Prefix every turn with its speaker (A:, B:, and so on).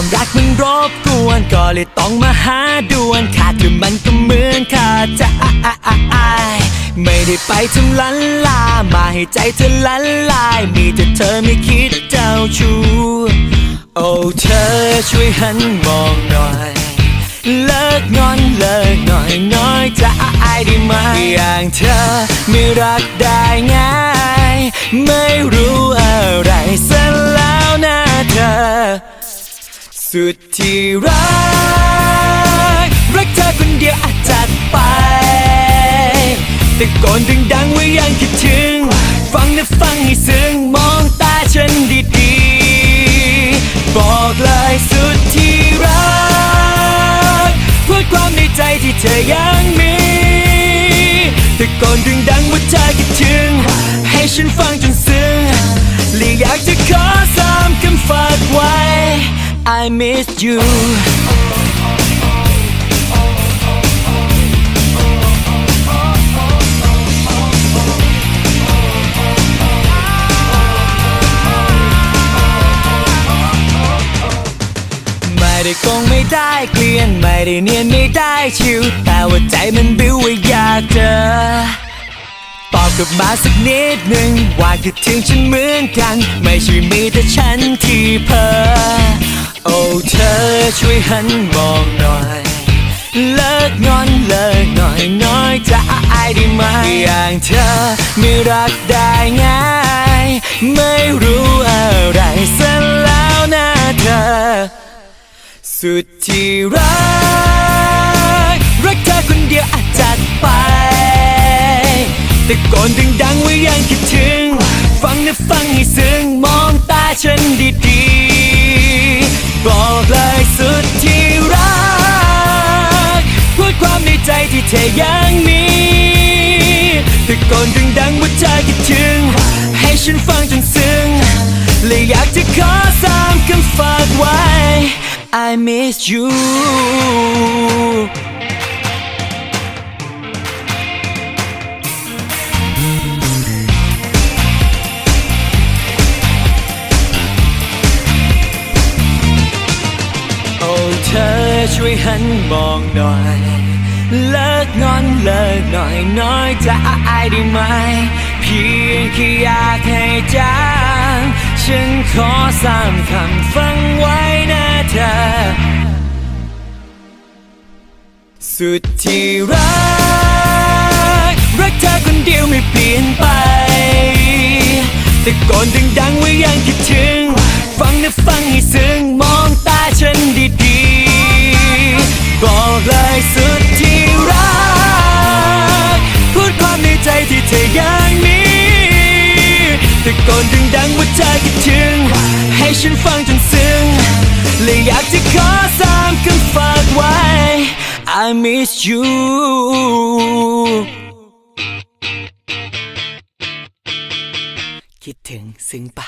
A: ความรักมันรบกวนก็เลยต้องมาหาด่วนขาดคือมันก็เหมือนขาดใจะไม่ได้ไปทำลันลา มาให้ใจเธอละลาย มีแต่เธอไม่คิดเจ้าชู้โอ้เธอช่วยหันมองหน่อย เลิกงอนเลิกหน่อยน้อยจะอายได้ไหมอย่างเธอไม่รักได้ง่าย สุดที่รัก รักเธอคนเดียวอาจจัดไป แต่ก่อนดังๆว่ายังคิดถึง ฟังนะฟังให้ซึ้งมองตาฉันดีๆ บอกเลยสุดที่รักพูดความในใจที่เธอยังมี แต่ก่อนดังๆว่าเธอคิดถึง ให้ฉันฟังจนซึ้งและอยากจะขอสามคำฝากไว้ I miss you ไม่ได้โกงไม่ได้เกลียนไม่ได้เนียนไม่ได้ชิว แต่ว่าใจมันบิ้วว่าอยากเจอตอบกลับมาสักนิดหนึ่งว่าคิดถึงฉันเหมือนกัน ไม่ใช่มีแต่ฉันที่เพ้อ โอ้เธอช่วยหันมองหน่อย เลิกงอนเลิกหน่อยน้อยจะอายได้ไหมอย่างเธอไม่รักได้ง่าย ไม่รู้อะไรซะแล้วนะเธอ สุดที่รัก รักเธอคนเดียวอาจจัดไปแต่ก่อนดังๆว่ายังคิดถึง ฟังนะฟังให้ซึ้งมองตาฉันดี บอกเลยสุดที่รัก พูดความในใจที่เธอยังมีตะโกนดังๆว่าเธอคิดถึง ให้ฉันฟังจนซึ้งและอยากจะขอสามคำฝากไว้ I miss you ธอช่วยหันมองหน่อย เลิกงอนเลิกหน่อยน้อยจะอายได้ไหม เพียงแค่อยากให้จางฉันขอสามคำฟังไว้นะเธอ สุดที่รัก รักเธอคนเดียวไม่เปลี่ยนไป แต่ก่อนดังๆว่ายังคิดถึง ก่อนดังๆว่าเธอคิดถึง ให้ฉันฟังจนซึ้งและอยากจะขอสามคำฝากไว้ I miss you คิดถึงซึ้งปะ